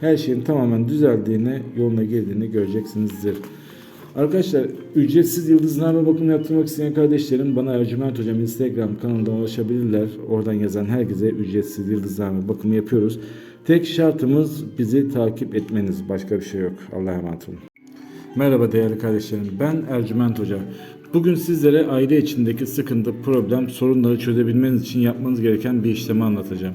her şeyin tamamen düzeldiğini, yoluna girdiğini göreceksinizdir. Arkadaşlar ücretsiz yıldızname bakımı yaptırmak isteyen kardeşlerim bana Ercüment Hocam Instagram kanalından ulaşabilirler. Oradan yazan herkese ücretsiz yıldızname bakımı yapıyoruz. Tek şartımız bizi takip etmeniz. Başka bir şey yok. Allah'a emanet olun. Merhaba değerli kardeşlerim. Ben Ercüment Hoca. Bugün sizlere aile içindeki sıkıntı, problem, sorunları çözebilmeniz için yapmanız gereken bir işlemi anlatacağım.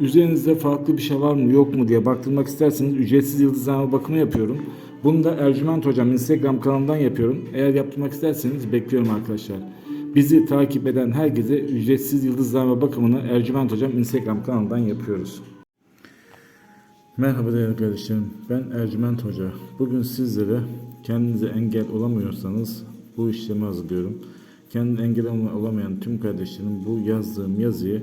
üzerinizde farklı bir şey var mı yok mu diye baktırmak isterseniz ücretsiz yıldızname bakımı yapıyorum. Bunu da Ercüment Hocam Instagram kanalından yapıyorum. Eğer yaptırmak isterseniz bekliyorum arkadaşlar. Bizi takip eden herkese ücretsiz yıldızname bakımını Ercüment Hocam Instagram kanalından yapıyoruz. Merhaba değerli kardeşlerim. Ben Ercüment Hoca. Bugün sizlere kendinize engel olamıyorsanız bu işlemi hazırlıyorum. Kendine engel olamayan tüm kardeşlerim bu yazdığım yazıyı